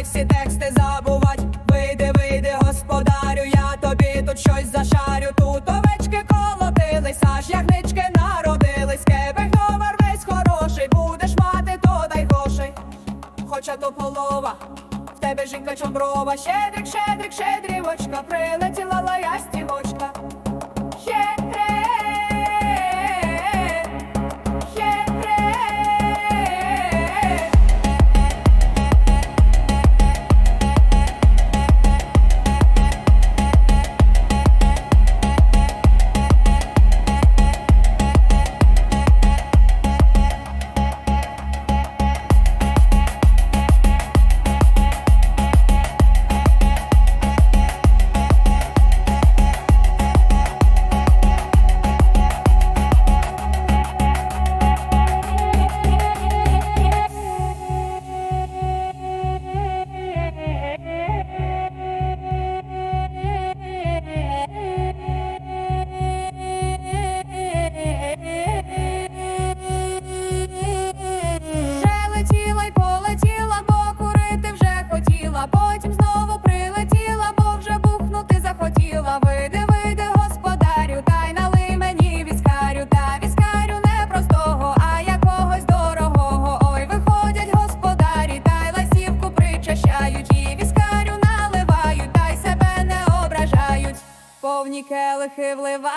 й всі тексти забувать. Вийди, вийди, господарю, я тобі тут щось зашарю. Тут овечки колотились, аж ягнички народились. Кебек товар весь хороший, будеш мати, то дай грошей. Хоча то полова, в тебе жінка чомброва, Щедрик, щедрик, щедрівочка, прилетіла лаястівочка. повні келихи вливають.